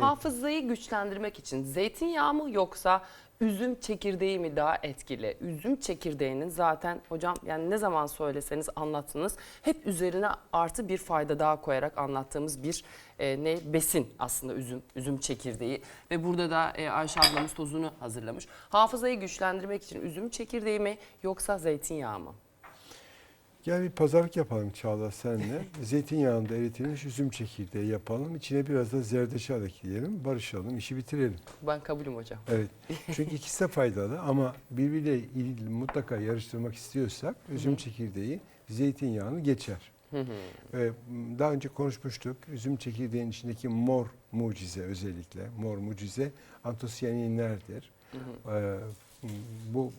Hafızayı güçlendirmek için zeytinyağı mı yoksa üzüm çekirdeği mi daha etkili? Üzüm çekirdeğinin zaten hocam yani ne zaman söyleseniz anlattınız hep üzerine artı bir fayda daha koyarak anlattığımız bir e, ne besin aslında üzüm üzüm çekirdeği ve burada da e, Ayşe ablamız tozunu hazırlamış. Hafızayı güçlendirmek için üzüm çekirdeği mi yoksa zeytinyağı mı? Gel bir pazarlık yapalım Çağla senle. Zeytinyağında eritilmiş üzüm çekirdeği yapalım. İçine biraz da zerdeçal ekleyelim. Barışalım, işi bitirelim. Ben kabulüm hocam. Evet. Çünkü ikisi de faydalı ama birbiriyle ilgili mutlaka yarıştırmak istiyorsak üzüm çekirdeği zeytinyağını geçer. Ee, Daha önce konuşmuştuk. Üzüm çekirdeğinin içindeki mor mucize özellikle. Mor mucize antosiyaninlerdir. Ee, bu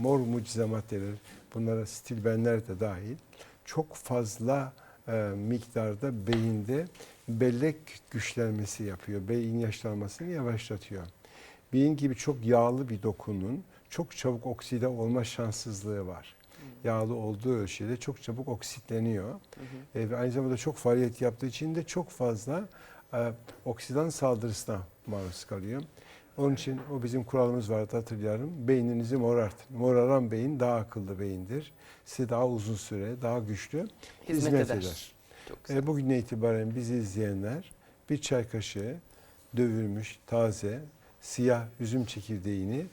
mor mucize maddeler, bunlara stilbenler de dahil, çok fazla e, miktarda beyinde bellek güçlenmesi yapıyor. Beyin yaşlanmasını yavaşlatıyor. Beyin gibi çok yağlı bir dokunun çok çabuk okside olma şanssızlığı var. Yağlı olduğu ölçüde çok çabuk oksitleniyor. Hı hı. E, ve aynı zamanda çok faaliyet yaptığı için de çok fazla e, oksidan saldırısına maruz kalıyor. Onun için o bizim kuralımız vardı hatırlıyorum. Beyninizi morartın. Moraran beyin daha akıllı beyindir. Size daha uzun süre, daha güçlü Hizmet, hizmet, eder. eder. Çok güzel. E, bugüne itibaren bizi izleyenler bir çay kaşığı dövülmüş, taze, siyah üzüm çekirdeğini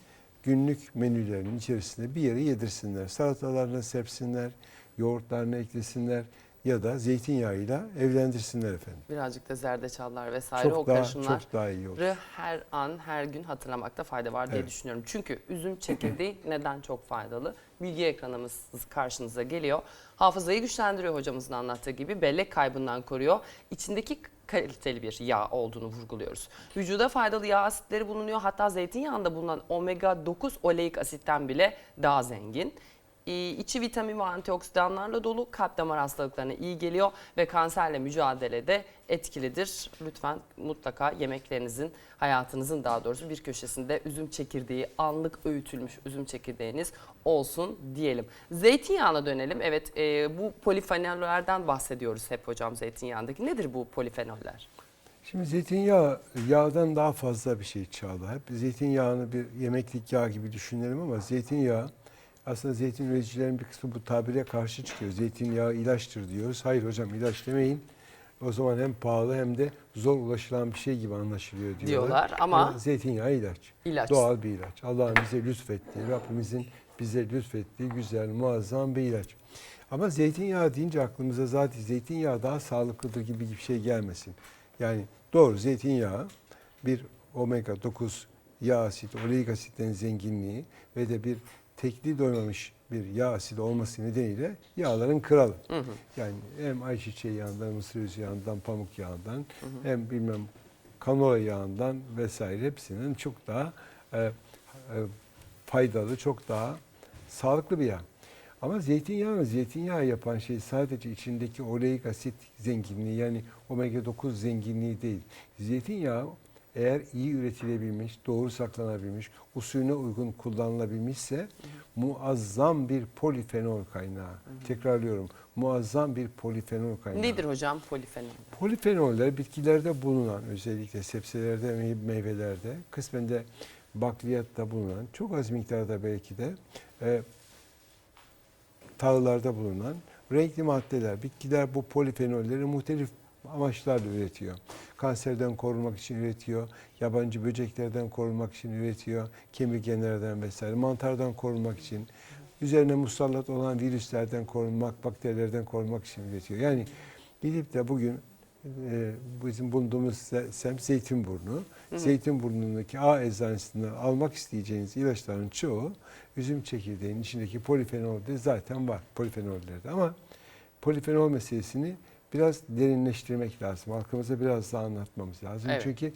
günlük menülerinin içerisinde bir yere yedirsinler. Salatalarına serpsinler, yoğurtlarına eklesinler ya da zeytinyağıyla evlendirsinler efendim. Birazcık da zerdeçallar vesaire o Çok daha, karışımlar. çok daha iyi olur. her an her gün hatırlamakta fayda var diye Evet. düşünüyorum. Çünkü üzüm çekirdeği neden çok faydalı? Bilgi ekranımız karşınıza geliyor. Hafızayı güçlendiriyor hocamızın anlattığı gibi. Bellek kaybından koruyor. İçindeki kaliteli bir yağ olduğunu vurguluyoruz. Vücuda faydalı yağ asitleri bulunuyor. Hatta zeytinyağında bulunan omega 9 oleik asitten bile daha zengin. Ee, İçi vitamin ve antioksidanlarla dolu kalp damar hastalıklarına iyi geliyor ve kanserle mücadelede etkilidir. Lütfen mutlaka yemeklerinizin, hayatınızın daha doğrusu bir köşesinde üzüm çekirdeği, anlık öğütülmüş üzüm çekirdeğiniz olsun diyelim. Zeytinyağına dönelim. Evet e, bu polifenollerden bahsediyoruz hep hocam zeytinyağındaki. Nedir bu polifenoller? Şimdi zeytinyağı yağdan daha fazla bir şey Çağla. Hep zeytinyağını bir yemeklik yağ gibi düşünelim ama zeytinyağı aslında zeytin üreticilerin bir kısmı bu tabire karşı çıkıyor. Zeytinyağı ilaçtır diyoruz. Hayır hocam ilaç demeyin. O zaman hem pahalı hem de zor ulaşılan bir şey gibi anlaşılıyor diyorlar. Diyorlar ama- zeytinyağı ilaç. İlaç. Doğal bir ilaç. Allah'ın bize lütfettiği, Rabbimizin bize lütfettiği güzel, muazzam bir ilaç. Ama zeytinyağı deyince aklımıza zaten zeytinyağı daha sağlıklıdır gibi bir şey gelmesin. Yani doğru zeytinyağı bir omega 9 yağ asit, oleik asitlerin zenginliği ve de bir tekli doymamış bir yağ asidi olması nedeniyle yağların kralı. Hı hı. Yani hem ayçiçeği yağından, mısır özü yağından, pamuk yağından hem bilmem kanola yağından vesaire hepsinin çok daha e, e, faydalı, çok daha sağlıklı bir yağ. Ama zeytinyağını zeytinyağı yapan şey sadece içindeki oleik asit zenginliği yani omega 9 zenginliği değil. Zeytinyağı eğer iyi üretilebilmiş, doğru saklanabilmiş, usulüne uygun kullanılabilmişse muazzam bir polifenol kaynağı. Tekrarlıyorum. Muazzam bir polifenol kaynağı. Nedir hocam polifenol? Polifenoller bitkilerde bulunan özellikle sebzelerde ve meyvelerde kısmen de bakliyatta bulunan çok az miktarda belki de e, tahıllarda bulunan renkli maddeler. Bitkiler bu polifenolleri muhtelif amaçlarla üretiyor. Kanserden korunmak için üretiyor, yabancı böceklerden korunmak için üretiyor, kemirgenlerden vesaire, mantardan korunmak için, üzerine musallat olan virüslerden korunmak, bakterilerden korunmak için üretiyor. Yani gidip de bugün e, bizim bulunduğumuz se- semt Zeytinburnu. Zeytinburnu'ndaki A eczanesinden almak isteyeceğiniz ilaçların çoğu üzüm çekirdeğinin içindeki polifenolde zaten var. Polifenollerde ama polifenol meselesini biraz derinleştirmek lazım. Halkımıza biraz daha anlatmamız lazım. Evet. Çünkü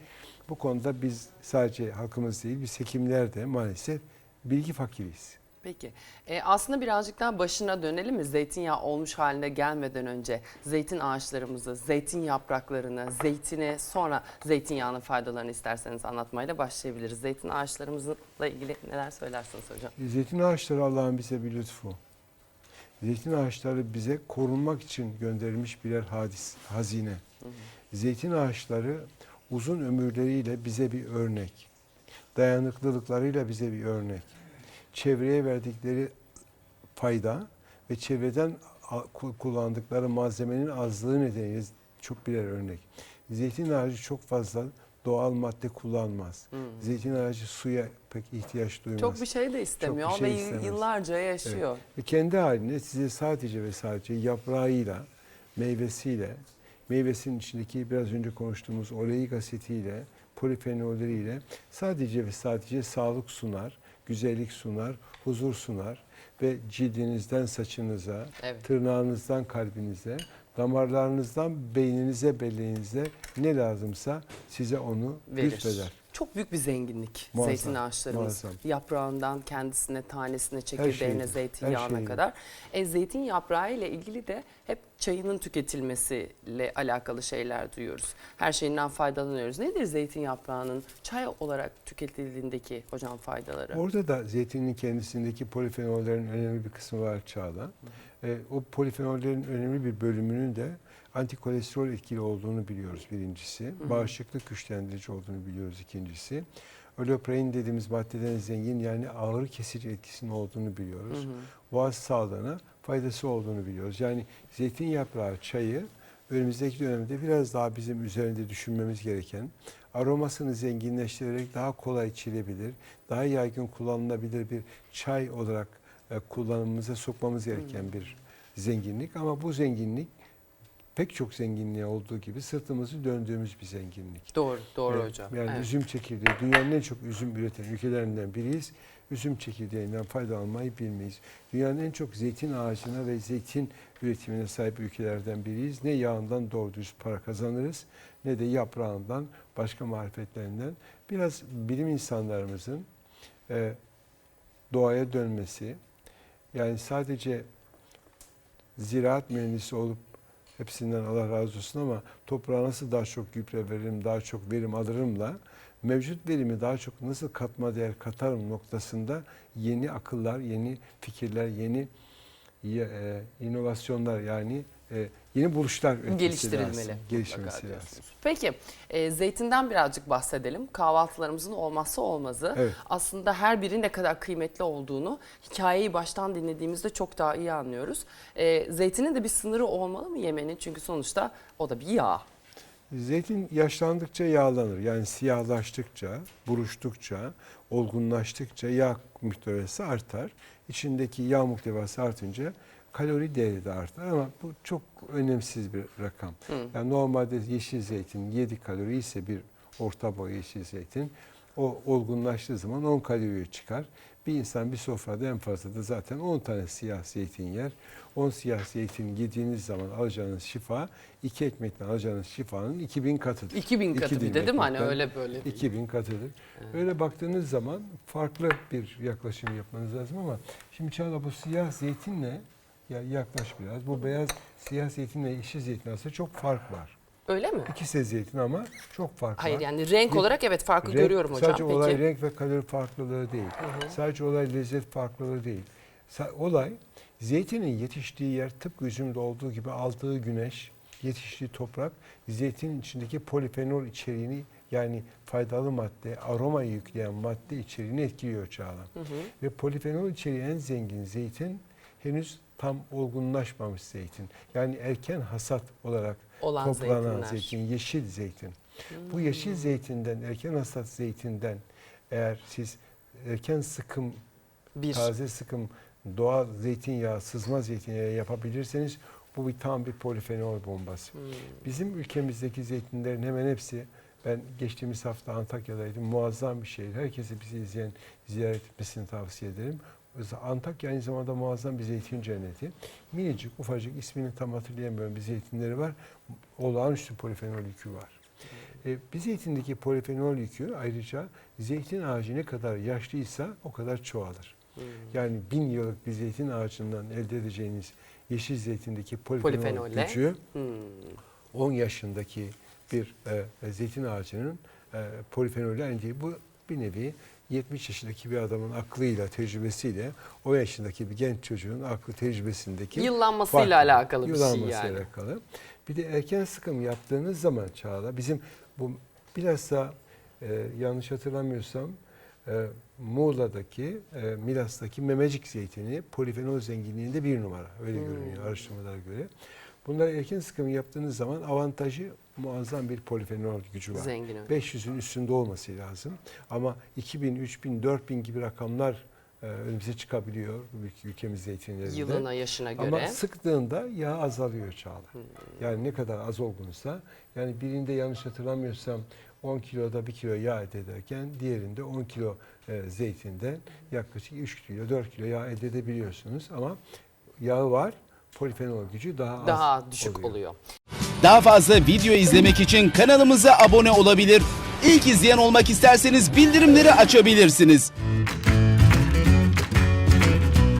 bu konuda biz sadece halkımız değil, biz hekimler de maalesef bilgi fakiriyiz. Peki. E, aslında birazcık daha başına dönelim mi? Zeytinyağı olmuş haline gelmeden önce zeytin ağaçlarımızı, zeytin yapraklarını, zeytini sonra zeytinyağının faydalarını isterseniz anlatmayla başlayabiliriz. Zeytin ağaçlarımızla ilgili neler söylersiniz hocam? Zeytin ağaçları Allah'ın bize bir lütfu. Zeytin ağaçları bize korunmak için gönderilmiş birer hadis, hazine. Zeytin ağaçları uzun ömürleriyle bize bir örnek. Dayanıklılıklarıyla bize bir örnek. Çevreye verdikleri fayda ve çevreden kullandıkları malzemenin azlığı nedeniyle çok birer örnek. Zeytin ağacı çok fazla doğal madde kullanmaz. Hmm. Zeytin ağacı suya pek ihtiyaç duymaz. Çok bir şey de istemiyor Çok bir şey ve istemez. yıllarca yaşıyor. Ve kendi haline size sadece ve sadece yaprağıyla, meyvesiyle, meyvesinin içindeki biraz önce konuştuğumuz oleik asitiyle, polifenolleriyle sadece ve sadece sağlık sunar, güzellik sunar, huzur sunar ve cildinizden saçınıza, Evet. tırnağınızdan kalbinize, damarlarınızdan beyninize, belleğinize ne lazımsa size onu Verir. lütfeder. Çok büyük bir zenginlik Muazzam, zeytin ağaçlarımız. muazzam. Yaprağından kendisine, tanesine, çekirdeğine, zeytinyağına kadar. E, zeytin yaprağı ile ilgili de hep çayının tüketilmesiyle alakalı şeyler duyuyoruz. Her şeyinden faydalanıyoruz. Nedir zeytin yaprağının çay olarak tüketildiğindeki hocam faydaları? Orada da zeytinin kendisindeki polifenollerin önemli bir kısmı var Çağla. E, o polifenollerin önemli bir bölümünün de antikolesterol etkili olduğunu biliyoruz birincisi. hı. Bağışıklık güçlendirici olduğunu biliyoruz ikincisi. Oleoprein dediğimiz maddeden zengin yani ağrı kesici etkisinin olduğunu biliyoruz. Hı hı. Boğaz sağlığına faydası olduğunu biliyoruz. Yani zeytin yaprağı çayı önümüzdeki dönemde biraz daha bizim üzerinde düşünmemiz gereken, aromasını zenginleştirerek daha kolay içilebilir, daha yaygın kullanılabilir bir çay olarak e, kullanımımıza sokmamız gereken bir zenginlik. Ama bu zenginlik pek çok zenginliğe olduğu gibi sırtımızı döndüğümüz bir zenginlik. Doğru, doğru Evet, hocam. Yani Evet. üzüm çekirdeği dünyanın en çok üzüm üreten ülkelerinden biriyiz. Üzüm çekirdeğinden faydalanmayı bilmeyiz. Dünyanın en çok zeytin ağacına ve zeytin üretimine sahip ülkelerden biriyiz. Ne yağından doğru düz para kazanırız ne de yaprağından, başka marifetlerinden. Biraz bilim insanlarımızın e, doğaya dönmesi, yani sadece ziraat mühendisi olup hepsinden Allah razı olsun ama toprağa nasıl daha çok gübre veririm, daha çok verim alırımla mevcut verimi daha çok nasıl katma değer katarım noktasında yeni akıllar, yeni fikirler, yeni e, inovasyonlar yani e, yeni buluşlar geliştirilmeli. lazım. Gelişmesi lazım. Peki e, zeytinden birazcık bahsedelim. Kahvaltılarımızın olmazsa olmazı. Evet. Aslında her biri ne kadar kıymetli olduğunu hikayeyi baştan dinlediğimizde çok daha iyi anlıyoruz. E, zeytinin de bir sınırı olmalı mı yemenin? Çünkü sonuçta o da bir yağ. Zeytin yaşlandıkça yağlanır. Yani siyahlaştıkça, buruştukça, olgunlaştıkça yağ miktarı artar. İçindeki yağ muhtevası artınca kalori değeri de artar ama bu çok önemsiz bir rakam. Hı. Yani normalde yeşil zeytin 7 kalori ise bir orta boy yeşil zeytin o olgunlaştığı zaman 10 kaloriye çıkar. Bir insan bir sofrada en fazla da zaten 10 tane siyah zeytin yer. 10 siyah zeytin yediğiniz zaman alacağınız şifa, 2 ekmekten alacağınız şifanın 2000 katıdır. 2000 katı bir de değil mi? Hani öyle böyle değil. 2000 katıdır. Öyle baktığınız zaman farklı bir yaklaşım yapmanız lazım ama şimdi Çağla bu siyah zeytinle ya yaklaş biraz. Bu beyaz siyah zeytinle yeşil zeytin arasında çok fark var. Öyle mi? İkisi de zeytin ama çok fark Hayır var. yani renk olarak evet farkı Renk- görüyorum hocam. Sadece Peki. olay renk ve kalori farklılığı değil. Hı hı. Sadece olay lezzet farklılığı değil. Olay zeytinin yetiştiği yer tıpkı üzümde olduğu gibi aldığı güneş, yetiştiği toprak, zeytinin içindeki polifenol içeriğini yani faydalı madde, aromayı yükleyen madde içeriğini etkiliyor Çağla. Hı hı. Ve polifenol içeriği en zengin zeytin henüz tam olgunlaşmamış zeytin. Yani erken hasat olarak Olan toplanan zeytinler. zeytin, yeşil zeytin. Bu yeşil zeytinden, erken hasat zeytinden eğer siz erken sıkım, Bir. taze sıkım doğal zeytinyağı, sızma zeytinyağı yapabilirseniz bu bir tam bir polifenol bombası. Hmm. Bizim ülkemizdeki zeytinlerin hemen hepsi ben geçtiğimiz hafta Antakya'daydım. Muazzam bir şehir. Herkese bizi izleyen ziyaret etmesini tavsiye ederim. Antakya aynı zamanda muazzam bir zeytin cenneti. Minicik, ufacık ismini tam hatırlayamıyorum bir zeytinleri var. Olağanüstü polifenol yükü var. E, bir zeytindeki polifenol yükü ayrıca zeytin ağacı ne kadar yaşlıysa o kadar çoğalır. Hmm. Yani bin yıllık bir zeytin ağacından elde edeceğiniz yeşil zeytindeki polifenol Polifenolle. gücü Hmm. 10 yaşındaki bir e, zeytin ağacının e, polifenolü değil. Bu bir nevi 70 yaşındaki bir adamın aklıyla, tecrübesiyle o yaşındaki bir genç çocuğun aklı tecrübesindeki Yıllanmasıyla farklı. alakalı bir şey Yıllanmasıyla yani. alakalı. Bir de erken sıkım yaptığınız zaman Çağla bizim bu Bilhassa e, yanlış hatırlamıyorsam e, Muğla'daki, e, Milas'taki memecik zeytini polifenol zenginliğinde bir numara. Öyle görünüyor araştırmalara göre. Bunları erken sıkım yaptığınız zaman avantajı muazzam bir polifenol gücü var. Zengin öyle. 500'ün üstünde olması lazım. Ama 2000, 3000, 4000 gibi rakamlar e, önümüze çıkabiliyor ülke- ülkemiz zeytinlerinde. Yılına, yaşına göre. Ama sıktığında yağ azalıyor Çağla. Yani ne kadar az olgunsa yani birinde yanlış hatırlamıyorsam 10 kiloda 1 kilo yağ elde ederken diğerinde 10 kilo e, zeytinden yaklaşık 3 kilo 4 kilo yağ elde edebiliyorsunuz ama yağı var polifenol gücü daha az daha düşük oluyor. Daha fazla video izlemek için kanalımıza abone olabilir. İlk izleyen olmak isterseniz bildirimleri açabilirsiniz.